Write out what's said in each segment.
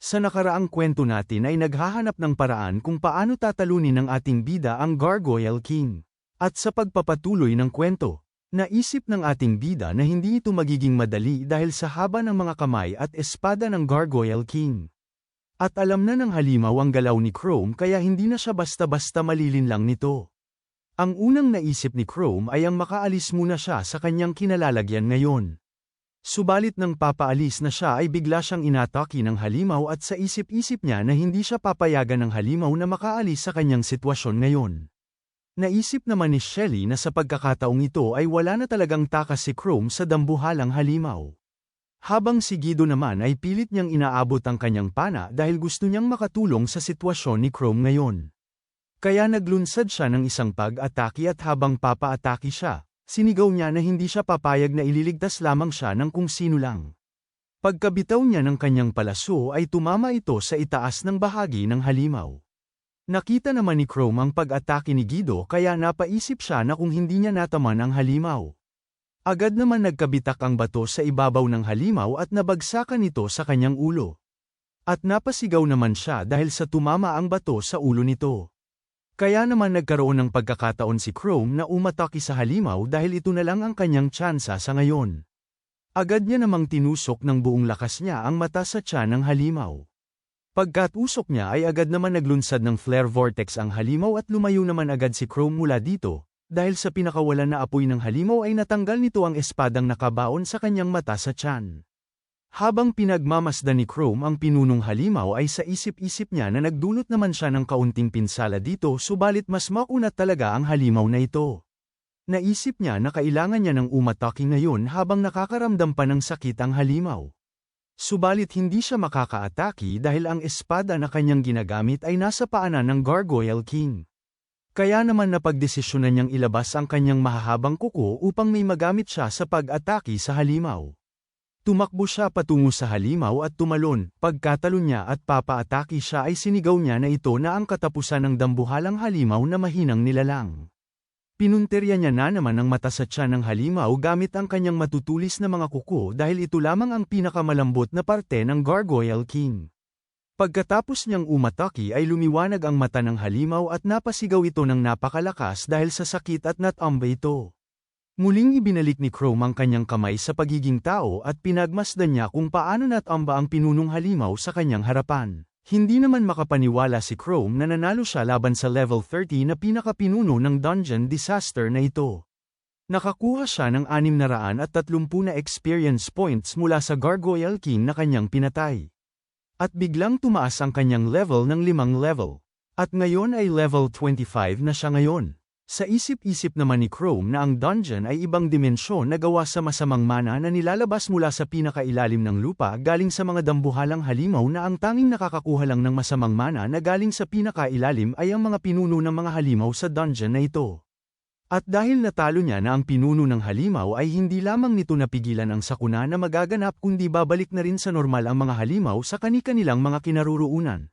Sa nakaraang kwento natin ay naghahanap ng paraan kung paano tatalunin ng ating bida ang Gargoyle King. At sa pagpapatuloy ng kwento, naisip ng ating bida na hindi ito magiging madali dahil sa haba ng mga kamay at espada ng Gargoyle King. At alam na ng halimaw ang galaw ni Chrome kaya hindi na siya basta-basta malilinlang nito. Ang unang naisip ni Chrome ay ang makaalis muna siya sa kanyang kinalalagyan ngayon. Subalit nang papaalis na siya ay bigla siyang inatake ng halimaw at sa isip-isip niya na hindi siya papayagan ng halimaw na makaalis sa kanyang sitwasyon ngayon. Naisip naman ni Shelly na sa pagkakataong ito ay wala na talagang takas si Chrome sa dambuhalang halimaw. Habang si Guido naman ay pilit niyang inaabot ang kanyang pana dahil gusto niyang makatulong sa sitwasyon ni Chrome ngayon. Kaya naglunsad siya ng isang pag-atake at habang papa-atake siya, Sinigaw niya na hindi siya papayag na ililigtas lamang siya ng kung sino lang. Pagkabitaw niya ng kanyang palaso ay tumama ito sa itaas ng bahagi ng halimaw. Nakita naman ni Chrome ang pag-atake ni Guido kaya napaisip siya na kung hindi niya nataman ang halimaw. Agad naman nagkabitak ang bato sa ibabaw ng halimaw at nabagsakan ito sa kanyang ulo. At napasigaw naman siya dahil sa tumama ang bato sa ulo nito. Kaya naman nagkaroon ng pagkakataon si Chrome na umatake sa halimaw dahil ito na lang ang kanyang tsansa sa ngayon. Agad niya namang tinusok ng buong lakas niya ang mata sa tiyan ng halimaw. Pagkatusok niya ay agad naman naglunsad ng flare vortex ang halimaw at lumayo naman agad si Chrome mula dito, dahil sa pinakawalan na apoy ng halimaw ay natanggal nito ang espadang nakabaon sa kanyang mata sa tiyan. Habang pinagmamasdan ni Chrome ang pinunong halimaw ay sa isip-isip niya na nagdulot naman siya ng kaunting pinsala dito subalit mas maunat talaga ang halimaw na ito. Naisip niya na kailangan niya ng umatake ngayon habang nakakaramdam pa ng sakit ang halimaw. Subalit hindi siya makakaatake dahil ang espada na kanyang ginagamit ay nasa paanan ng Gargoyle King. Kaya naman napagdesisyonan niyang ilabas ang kanyang mahahabang kuko upang may magamit siya sa pag-atake sa halimaw. Tumakbo siya patungo sa halimaw at tumalon, pagkatalon niya at papaatake siya ay sinigaw niya na ito na ang katapusan ng dambuhalang halimaw na mahinang nilalang. Pinunterya niya na naman ang mata sa tiyan ng halimaw gamit ang kanyang matutulis na mga kuko dahil ito lamang ang pinakamalambot na parte ng Gargoyle King. Pagkatapos niyang umatake ay lumiwanag ang mata ng halimaw at napasigaw ito ng napakalakas dahil sa sakit at natamba ito. Muling ibinalik ni Chrome ang kanyang kamay sa pagiging tao at pinagmasdan niya kung paano natamba ang pinunong halimaw sa kanyang harapan. Hindi naman makapaniwala si Chrome na nanalo siya laban sa level 30 na pinakapinuno ng dungeon disaster na ito. Nakakuha siya ng 630 na experience points mula sa Gargoyle King na kanyang pinatay. At biglang tumaas ang kanyang level ng limang level. At ngayon ay level 25 na siya ngayon. Sa isip-isip naman ni Chrome na ang dungeon ay ibang dimensyon na gawa sa masamang mana na nilalabas mula sa pinakailalim ng lupa galing sa mga dambuhalang halimaw na ang tanging nakakakuha lang ng masamang mana na galing sa pinakailalim ay ang mga pinuno ng mga halimaw sa dungeon na ito. At dahil natalo niya na ang pinuno ng halimaw ay hindi lamang nito napigilan ang sakuna na magaganap kundi babalik na rin sa normal ang mga halimaw sa kani-kanilang mga kinaruruunan.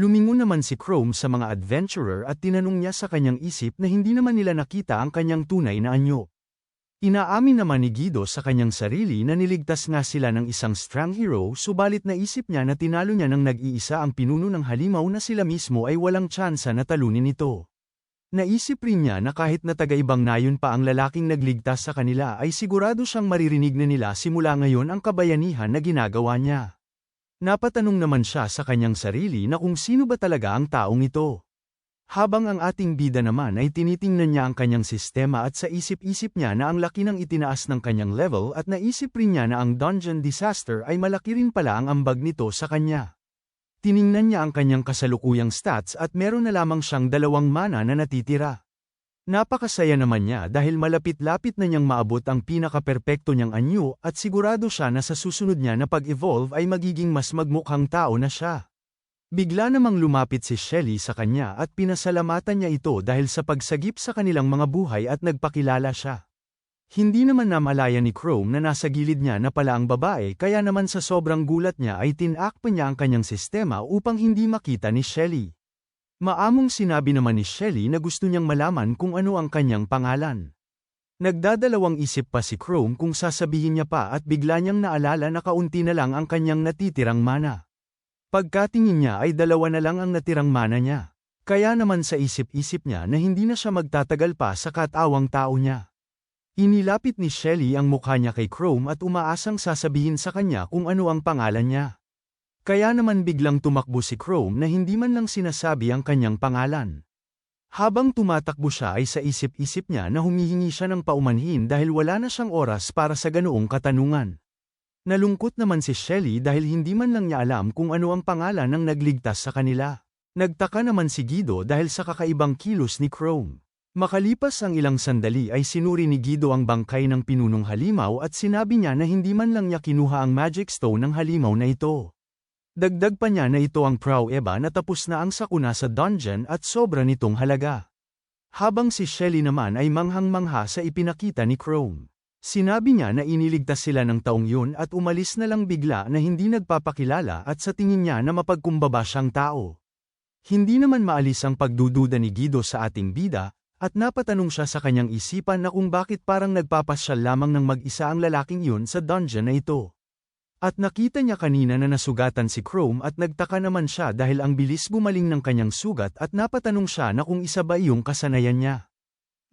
Lumingon naman si Chrome sa mga adventurer at tinanong niya sa kanyang isip na hindi naman nila nakita ang kanyang tunay na anyo. Inaamin naman ni Guido sa kanyang sarili na niligtas nga sila ng isang strong hero subalit naisip niya na tinalo niya ng nag-iisa ang pinuno ng halimaw na sila mismo ay walang tsansa na talunin ito. Naisip rin niya na kahit na taga-ibang nayon pa ang lalaking nagligtas sa kanila ay sigurado siyang maririnig na nila simula ngayon ang kabayanihan na ginagawa niya. Napatanong naman siya sa kanyang sarili na kung sino ba talaga ang taong ito. Habang ang ating bida naman ay tinitingnan niya ang kanyang sistema at sa isip-isip niya na ang laki ng itinaas ng kanyang level at naisip rin niya na ang dungeon disaster ay malaki rin pala ang ambag nito sa kanya. Tiningnan niya ang kanyang kasalukuyang stats at meron na lamang siyang dalawang mana na natitira. Napakasaya naman niya dahil malapit-lapit na niyang maabot ang pinaka-perpekto niyang anyo at sigurado siya na sa susunod niya na pag-evolve ay magiging mas magmukhang tao na siya. Bigla namang lumapit si Shelly sa kanya at pinasalamatan niya ito dahil sa pagsagip sa kanilang mga buhay at nagpakilala siya. Hindi naman namalaya ni Chrome na nasa gilid niya na pala ang babae kaya naman sa sobrang gulat niya ay tinak pa niya ang kanyang sistema upang hindi makita ni Shelly. Maamong sinabi naman ni Shelly na gusto niyang malaman kung ano ang kanyang pangalan. Nagdadalawang isip pa si Chrome kung sasabihin niya pa at bigla niyang naalala na kaunti na lang ang kanyang natitirang mana. Pagkatingin niya ay dalawa na lang ang natirang mana niya. Kaya naman sa isip-isip niya na hindi na siya magtatagal pa sa katawang tao niya. Inilapit ni Shelly ang mukha niya kay Chrome at umaasang sasabihin sa kanya kung ano ang pangalan niya. Kaya naman biglang tumakbo si Chrome na hindi man lang sinasabi ang kanyang pangalan. Habang tumatakbo siya ay sa isip-isip niya na humihingi siya ng paumanhin dahil wala na siyang oras para sa ganoong katanungan. Nalungkot naman si Shelly dahil hindi man lang niya alam kung ano ang pangalan ng nagligtas sa kanila. Nagtaka naman si Guido dahil sa kakaibang kilos ni Chrome. Makalipas ang ilang sandali ay sinuri ni Guido ang bangkay ng pinunong halimaw at sinabi niya na hindi man lang niya kinuha ang magic stone ng halimaw na ito. Dagdag pa niya na ito ang Prow Eba na tapos na ang sakuna sa dungeon at sobra nitong halaga. Habang si Shelly naman ay manghang-mangha sa ipinakita ni Chrome. Sinabi niya na iniligtas sila ng taong yun at umalis na lang bigla na hindi nagpapakilala at sa tingin niya na mapagkumbaba siyang tao. Hindi naman maalis ang pagdududa ni Guido sa ating bida, at napatanong siya sa kanyang isipan na kung bakit parang nagpapasyal lamang ng mag-isa ang lalaking yun sa dungeon na ito. At nakita niya kanina na nasugatan si Chrome at nagtaka naman siya dahil ang bilis bumaling ng kanyang sugat at napatanong siya na kung isa ba yung kasanayan niya.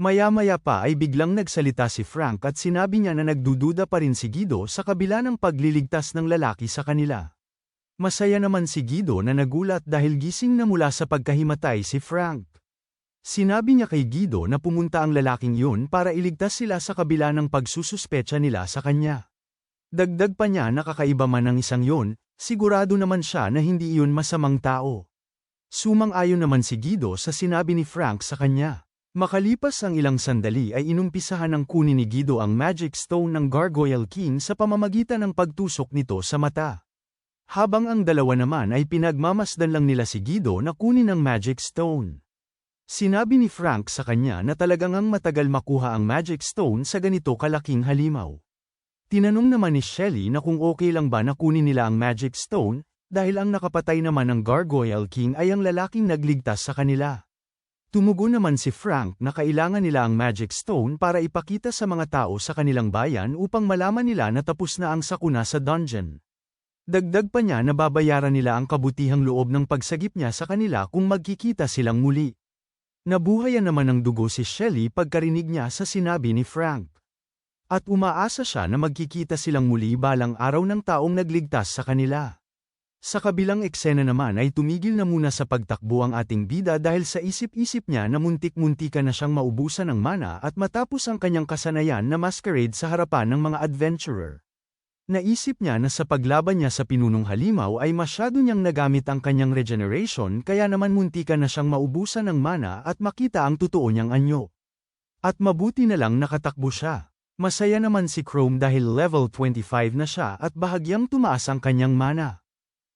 Maya-maya pa ay biglang nagsalita si Frank at sinabi niya na nagdududa pa rin si Guido sa kabila ng pagliligtas ng lalaki sa kanila. Masaya naman si Guido na nagulat dahil gising na mula sa pagkahimatay si Frank. Sinabi niya kay Guido na pumunta ang lalaking yun para iligtas sila sa kabila ng pagsususpecha nila sa kanya. Dagdag pa niya na kakaiba man ang isang yun, sigurado naman siya na hindi iyon masamang tao. Sumang-ayon naman si Guido sa sinabi ni Frank sa kanya. Makalipas ang ilang sandali ay inumpisahan ng kunin ni Guido ang Magic Stone ng Gargoyle King sa pamamagitan ng pagtusok nito sa mata. Habang ang dalawa naman ay pinagmamasdan lang nila si Guido na kunin ang Magic Stone. Sinabi ni Frank sa kanya na talagang ang matagal makuha ang Magic Stone sa ganito kalaking halimaw. Tinanong naman ni Shelly na kung okay lang ba na kunin nila ang Magic Stone, dahil ang nakapatay naman ng Gargoyle King ay ang lalaking nagligtas sa kanila. Tumugo naman si Frank na kailangan nila ang Magic Stone para ipakita sa mga tao sa kanilang bayan upang malaman nila na tapos na ang sakuna sa dungeon. Dagdag pa niya na babayaran nila ang kabutihang loob ng pagsagip niya sa kanila kung magkikita silang muli. Nabuhayan naman ng dugo si Shelly pagkarinig niya sa sinabi ni Frank. At umaasa siya na magkikita silang muli balang araw ng taong nagligtas sa kanila. Sa kabilang eksena naman ay tumigil na muna sa pagtakbo ang ating bida dahil sa isip-isip niya na muntik-muntika na siyang maubusan ng mana at matapos ang kanyang kasanayan na masquerade sa harapan ng mga adventurer. Naisip niya na sa paglaban niya sa pinunong halimaw ay masyado niyang nagamit ang kanyang regeneration kaya naman muntika na siyang maubusan ng mana at makita ang totoo niyang anyo. At mabuti na lang nakatakbo siya. Masaya naman si Chrome dahil level 25 na siya at bahagyang tumaas ang kanyang mana.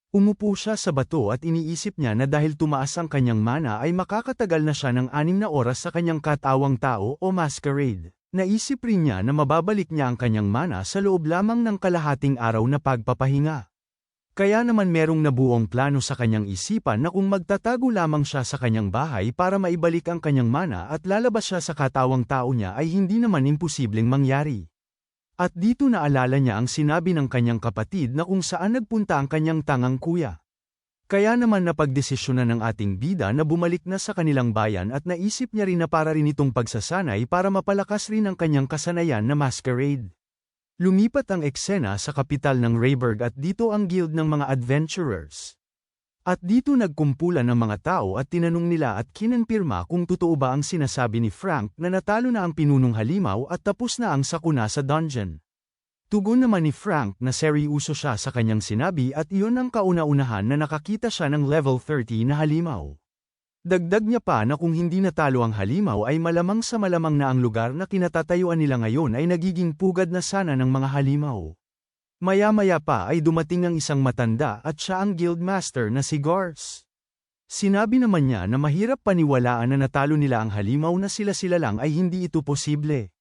Umupo siya sa bato at iniisip niya na dahil tumaas ang kanyang mana ay makakatagal na siya ng anim na oras sa kanyang katawang tao o masquerade. Naisip rin niya na mababalik niya ang kanyang mana sa loob lamang ng kalahating araw na pagpapahinga. Kaya naman merong nabuong plano sa kanyang isipan na kung magtatago lamang siya sa kanyang bahay para maibalik ang kanyang mana at lalabas siya sa katawang tao niya ay hindi naman imposibleng mangyari. At dito naalala niya ang sinabi ng kanyang kapatid na kung saan nagpunta ang kanyang tangang kuya. Kaya naman napagdesisyonan ng ating bida na bumalik na sa kanilang bayan at naisip niya rin na para rin itong pagsasanay para mapalakas rin ang kanyang kasanayan na masquerade. Lumipat ang eksena sa kapital ng Rayburg at dito ang guild ng mga adventurers. At dito nagkumpulan ng mga tao at tinanong nila at kinanpirma kung totoo ba ang sinasabi ni Frank na natalo na ang pinunong halimaw at tapos na ang sakuna sa dungeon. Tugon naman ni Frank na seryoso siya sa kanyang sinabi at iyon ang kauna-unahan na nakakita siya ng level 30 na halimaw. Dagdag niya pa na kung hindi natalo ang halimaw ay malamang sa malamang na ang lugar na kinatatayuan nila ngayon ay nagiging pugad na sana ng mga halimaw. Maya-maya pa ay dumating ang isang matanda at siya ang guildmaster na si Gars. Sinabi naman niya na mahirap paniwalaan na natalo nila ang halimaw na sila-sila lang ay hindi ito posible.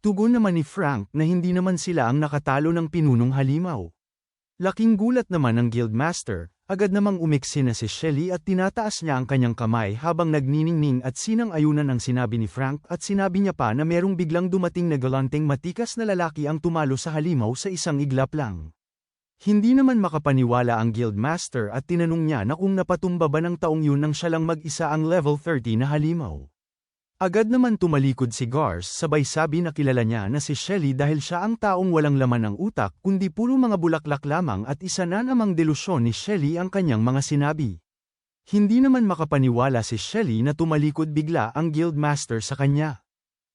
Tugon naman ni Frank na hindi naman sila ang nakatalo ng pinunong halimaw. Laking gulat naman ng guildmaster, Agad namang umiksi na si Shelly at tinataas niya ang kanyang kamay habang nagniningning at sinang ayunan ang sinabi ni Frank at sinabi niya pa na merong biglang dumating na galanting matikas na lalaki ang tumalo sa halimaw sa isang iglap lang. Hindi naman makapaniwala ang guildmaster at tinanong niya na kung napatumba ba ng taong yun nang siya lang mag-isa ang level 30 na halimaw. Agad naman tumalikod si Gars sabay sabi na kilala niya na si Shelly dahil siya ang taong walang laman ng utak kundi puro mga bulaklak lamang at isa na namang delusyon ni Shelly ang kanyang mga sinabi. Hindi naman makapaniwala si Shelly na tumalikod bigla ang guildmaster sa kanya.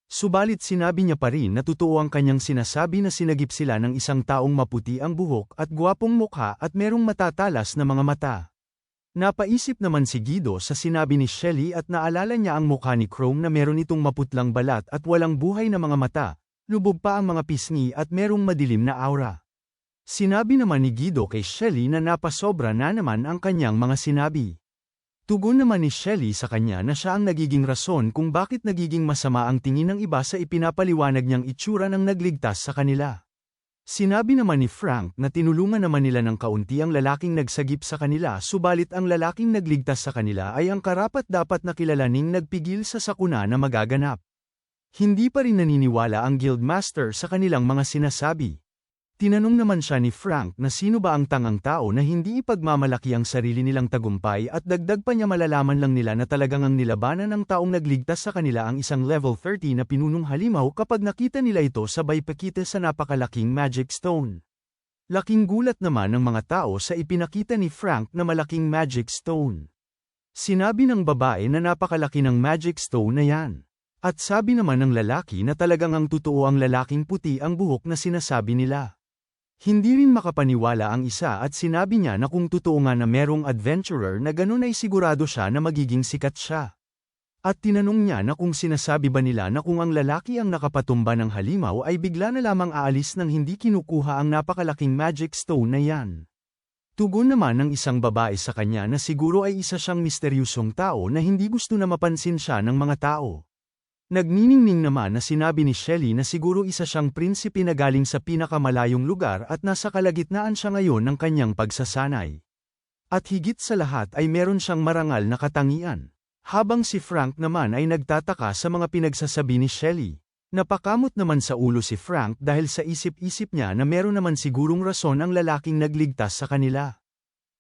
Subalit sinabi niya pa rin na totoo ang kanyang sinasabi na sinagip sila ng isang taong maputi ang buhok at gwapong mukha at merong matatalas na mga mata. Napaisip naman si Guido sa sinabi ni Shelly at naalala niya ang mukha ni Chrome na meron itong maputlang balat at walang buhay na mga mata, lubog pa ang mga pisngi at merong madilim na aura. Sinabi naman ni Guido kay Shelly na napasobra na naman ang kanyang mga sinabi. Tugon naman ni Shelley sa kanya na siya ang nagiging rason kung bakit nagiging masama ang tingin ng iba sa ipinapaliwanag niyang itsura ng nagligtas sa kanila. Sinabi naman ni Frank na tinulungan naman nila ng kaunti ang lalaking nagsagip sa kanila subalit ang lalaking nagligtas sa kanila ay ang karapat dapat na kilalaning nagpigil sa sakuna na magaganap. Hindi pa rin naniniwala ang guildmaster sa kanilang mga sinasabi. Tinanong naman siya ni Frank na sino ba ang tangang tao na hindi ipagmamalaki ang sarili nilang tagumpay at dagdag pa niya malalaman lang nila na talagang ang nilabanan ng taong nagligtas sa kanila ang isang level 30 na pinunong halimaw kapag nakita nila ito sabay pakita sa napakalaking magic stone. Laking gulat naman ng mga tao sa ipinakita ni Frank na malaking magic stone. Sinabi ng babae na napakalaki ng magic stone na yan. At sabi naman ng lalaki na talagang ang totoo ang lalaking puti ang buhok na sinasabi nila. Hindi rin makapaniwala ang isa at sinabi niya na kung totoo nga na merong adventurer na ganun ay sigurado siya na magiging sikat siya. At tinanong niya na kung sinasabi ba nila na kung ang lalaki ang nakapatumba ng halimaw ay bigla na lamang aalis nang hindi kinukuha ang napakalaking magic stone na yan. Tugon naman ng isang babae sa kanya na siguro ay isa siyang misteryosong tao na hindi gusto na mapansin siya ng mga tao. Nagniningning naman na sinabi ni Shelley na siguro isa siyang prinsipe na galing sa pinakamalayong lugar at nasa kalagitnaan siya ngayon ng kanyang pagsasanay. At higit sa lahat ay meron siyang marangal na katangian. Habang si Frank naman ay nagtataka sa mga pinagsasabi ni Shelley. Napakamot naman sa ulo si Frank dahil sa isip-isip niya na meron naman sigurong rason ang lalaking nagligtas sa kanila.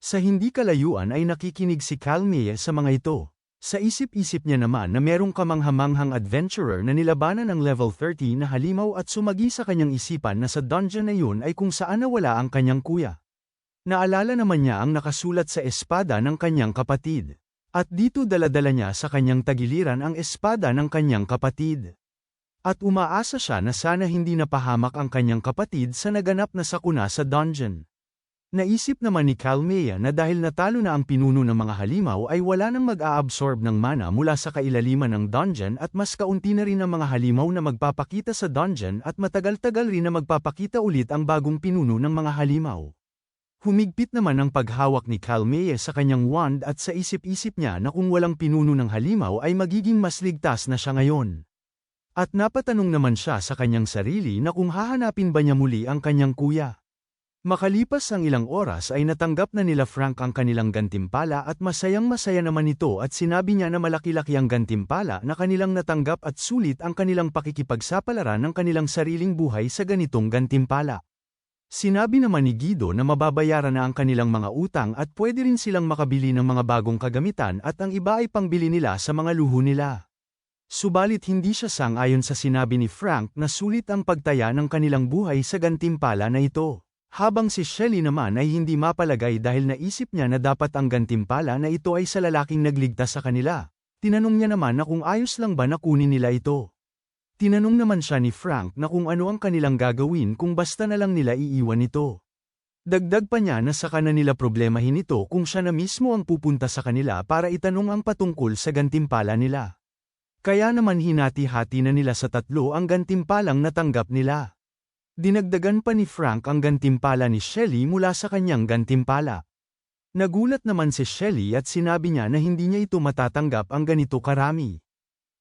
Sa hindi kalayuan ay nakikinig si Calmea sa mga ito. Sa isip-isip niya naman na merong kamanghamanghang adventurer na nilabanan ng level 30 na halimaw at sumagi sa kanyang isipan na sa dungeon na yun ay kung saan nawala ang kanyang kuya. Naalala naman niya ang nakasulat sa espada ng kanyang kapatid. At dito daladala niya sa kanyang tagiliran ang espada ng kanyang kapatid. At umaasa siya na sana hindi napahamak ang kanyang kapatid sa naganap na sakuna sa dungeon. Naisip naman ni Calmea na dahil natalo na ang pinuno ng mga halimaw ay wala nang mag-aabsorb ng mana mula sa kailaliman ng dungeon at mas kaunti na rin ang mga halimaw na magpapakita sa dungeon at matagal-tagal rin na magpapakita ulit ang bagong pinuno ng mga halimaw. Humigpit naman ang paghawak ni Calmea sa kanyang wand at sa isip-isip niya na kung walang pinuno ng halimaw ay magiging mas ligtas na siya ngayon. At napatanong naman siya sa kanyang sarili na kung hahanapin ba niya muli ang kanyang kuya. Makalipas ang ilang oras ay natanggap na nila Frank ang kanilang gantimpala at masayang masaya naman ito at sinabi niya na malaki-laki ang gantimpala na kanilang natanggap at sulit ang kanilang pakikipagsapalaran ng kanilang sariling buhay sa ganitong gantimpala. Sinabi naman ni Guido na mababayaran na ang kanilang mga utang at pwede rin silang makabili ng mga bagong kagamitan at ang iba ay pangbili nila sa mga luho nila. Subalit hindi siya sang-ayon sa sinabi ni Frank na sulit ang pagtaya ng kanilang buhay sa gantimpala na ito. Habang si Shelly naman ay hindi mapalagay dahil naisip niya na dapat ang gantimpala na ito ay sa lalaking nagligtas sa kanila. Tinanong niya naman na kung ayos lang ba na kunin nila ito. Tinanong naman siya ni Frank na kung ano ang kanilang gagawin kung basta na lang nila iiwan ito. Dagdag pa niya na saka na nila problemahin ito kung siya na mismo ang pupunta sa kanila para itanong ang patungkol sa gantimpala nila. Kaya naman hinati-hati na nila sa tatlo ang gantimpalang natanggap nila. Dinagdagan pa ni Frank ang gantimpala ni Shelly mula sa kanyang gantimpala. Nagulat naman si Shelly at sinabi niya na hindi niya ito matatanggap ang ganito karami.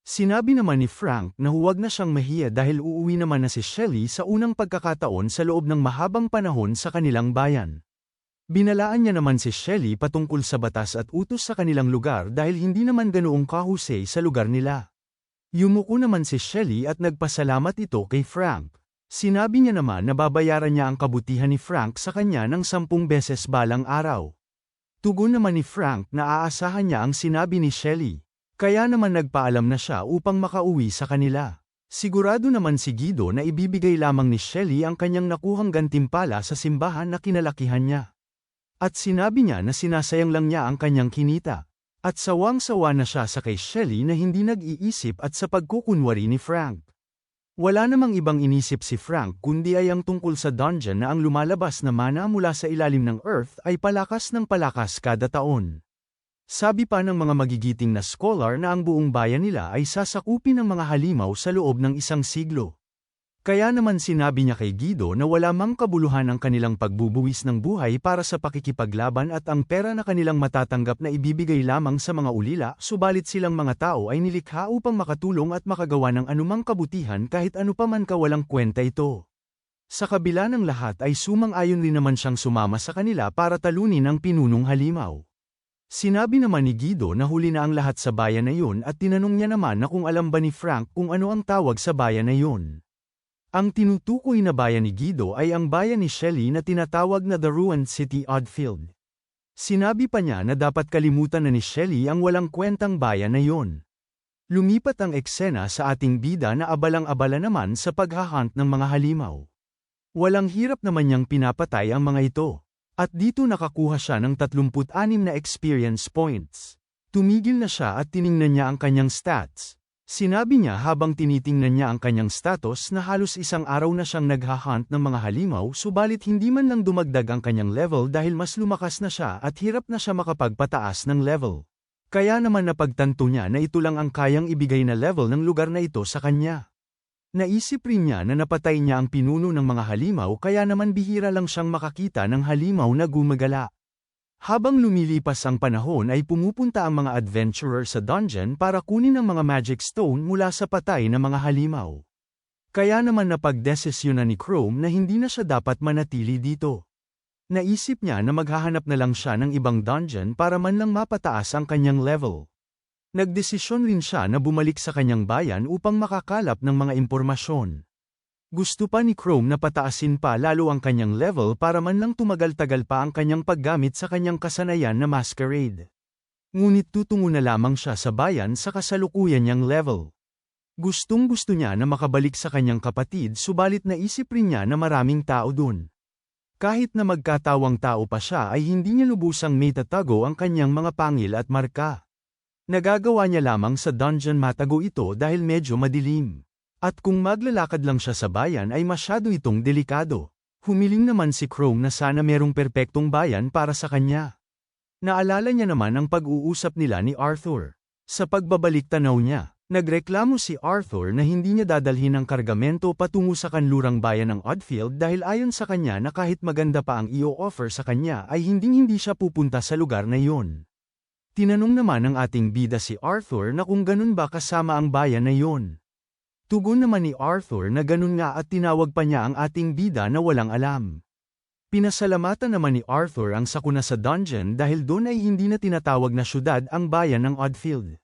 Sinabi naman ni Frank na huwag na siyang mahiya dahil uuwi naman na si Shelly sa unang pagkakataon sa loob ng mahabang panahon sa kanilang bayan. Binalaan niya naman si Shelly patungkol sa batas at utos sa kanilang lugar dahil hindi naman ganoong kahusay sa lugar nila. Yumuko naman si Shelly at nagpasalamat ito kay Frank. Sinabi niya naman na babayaran niya ang kabutihan ni Frank sa kanya ng sampung beses balang araw. Tugon naman ni Frank na aasahan niya ang sinabi ni Shelly. Kaya naman nagpaalam na siya upang makauwi sa kanila. Sigurado naman si Guido na ibibigay lamang ni Shelly ang kanyang nakuhang gantimpala sa simbahan na kinalakihan niya. At sinabi niya na sinasayang lang niya ang kanyang kinita. At sawang-sawa na siya sa kay Shelly na hindi nag-iisip at sa pagkukunwari ni Frank. Wala namang ibang inisip si Frank kundi ay ang tungkol sa dungeon na ang lumalabas na mana mula sa ilalim ng Earth ay palakas ng palakas kada taon. Sabi pa ng mga magigiting na scholar na ang buong bayan nila ay sasakupin ng mga halimaw sa loob ng isang siglo. Kaya naman sinabi niya kay Guido na wala mang kabuluhan ang kanilang pagbubuwis ng buhay para sa pakikipaglaban at ang pera na kanilang matatanggap na ibibigay lamang sa mga ulila subalit silang mga tao ay nilikha upang makatulong at makagawa ng anumang kabutihan kahit ano pa man kawalang kwenta ito. Sa kabila ng lahat ay sumang-ayon rin naman siyang sumama sa kanila para talunin ang pinunong halimaw. Sinabi naman ni Guido na huli na ang lahat sa bayan na yun at tinanong niya naman na kung alam ba ni Frank kung ano ang tawag sa bayan na yun. Ang tinutukoy na bayan ni Guido ay ang bayan ni Shelley na tinatawag na The Ruined City Oddfield. Sinabi pa niya na dapat kalimutan na ni Shelley ang walang kwentang bayan na yon. Lumipat ang eksena sa ating bida na abalang-abala naman sa paghahunt ng mga halimaw. Walang hirap naman niyang pinapatay ang mga ito. At dito nakakuha siya ng 36 na experience points. Tumigil na siya at tiningnan niya ang kanyang stats. Sinabi niya habang tinitingnan niya ang kanyang status na halos isang araw na siyang naghahunt ng mga halimaw subalit hindi man lang dumagdag ang kanyang level dahil mas lumakas na siya at hirap na siya makapagpataas ng level. Kaya naman napagtanto niya na ito lang ang kayang ibigay na level ng lugar na ito sa kanya. Naisip rin niya na napatay niya ang pinuno ng mga halimaw kaya naman bihira lang siyang makakita ng halimaw na gumagala. Habang lumilipas ang panahon ay pumupunta ang mga adventurer sa dungeon para kunin ang mga magic stone mula sa patay na mga halimaw. Kaya naman napagdesisyon na ni Chrome na hindi na siya dapat manatili dito. Naisip niya na maghahanap na lang siya ng ibang dungeon para man lang mapataas ang kanyang level. Nagdesisyon rin siya na bumalik sa kanyang bayan upang makakalap ng mga impormasyon. Gusto pa ni Chrome na pataasin pa lalo ang kanyang level para man lang tumagal-tagal pa ang kanyang paggamit sa kanyang kasanayan na masquerade. Ngunit tutungo na lamang siya sa bayan sa kasalukuyan niyang level. Gustong gusto niya na makabalik sa kanyang kapatid subalit naisip rin niya na maraming tao dun. Kahit na magkatawang tao pa siya ay hindi niya lubusang may tatago ang kanyang mga pangil at marka. Nagagawa niya lamang sa dungeon matago ito dahil medyo madilim. At kung maglalakad lang siya sa bayan ay masyado itong delikado. Humiling naman si Chrome na sana merong perpektong bayan para sa kanya. Naalala niya naman ang pag-uusap nila ni Arthur. Sa pagbabalik tanaw niya, nagreklamo si Arthur na hindi niya dadalhin ang kargamento patungo sa kanlurang bayan ng Oddfield dahil ayon sa kanya na kahit maganda pa ang i-offer sa kanya ay hinding-hindi siya pupunta sa lugar na iyon. Tinanong naman ng ating bida si Arthur na kung ganun ba kasama ang bayan na iyon. Tugon naman ni Arthur na ganun nga at tinawag pa niya ang ating bida na walang alam. Pinasalamatan naman ni Arthur ang sakuna sa dungeon dahil doon ay hindi na tinatawag na syudad ang bayan ng Oddfield.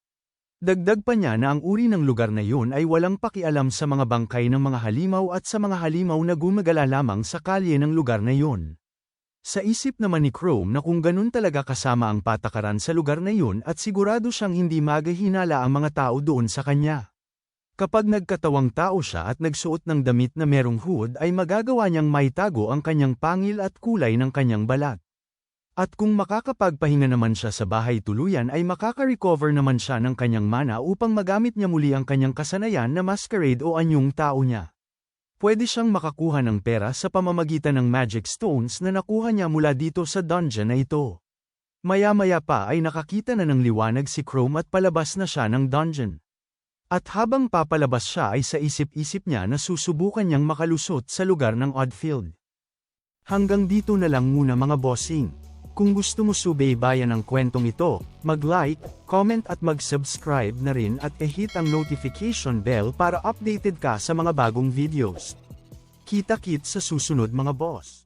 Dagdag pa niya na ang uri ng lugar na yun ay walang pakialam sa mga bangkay ng mga halimaw at sa mga halimaw na gumagala lamang sa kalye ng lugar na yun. Sa isip naman ni Chrome na kung ganun talaga kasama ang patakaran sa lugar na yun at sigurado siyang hindi magahinala ang mga tao doon sa kanya. Kapag nagkatawang tao siya at nagsuot ng damit na merong hood ay magagawa niyang maitago ang kanyang pangil at kulay ng kanyang balat. At kung makakapagpahinga naman siya sa bahay tuluyan ay makaka-recover naman siya ng kanyang mana upang magamit niya muli ang kanyang kasanayan na masquerade o anyong tao niya. Pwede siyang makakuha ng pera sa pamamagitan ng magic stones na nakuha niya mula dito sa dungeon na ito. Maya-maya pa ay nakakita na ng liwanag si Chrome at palabas na siya ng dungeon. At habang papalabas siya ay sa isip-isip niya na susubukan niyang makalusot sa lugar ng Oddfield. Hanggang dito na lang muna mga bossing. Kung gusto mo subaybayan ang kwentong ito, mag-like, comment at mag-subscribe na rin at e-hit ang notification bell para updated ka sa mga bagong videos. Kita-kit sa susunod mga boss.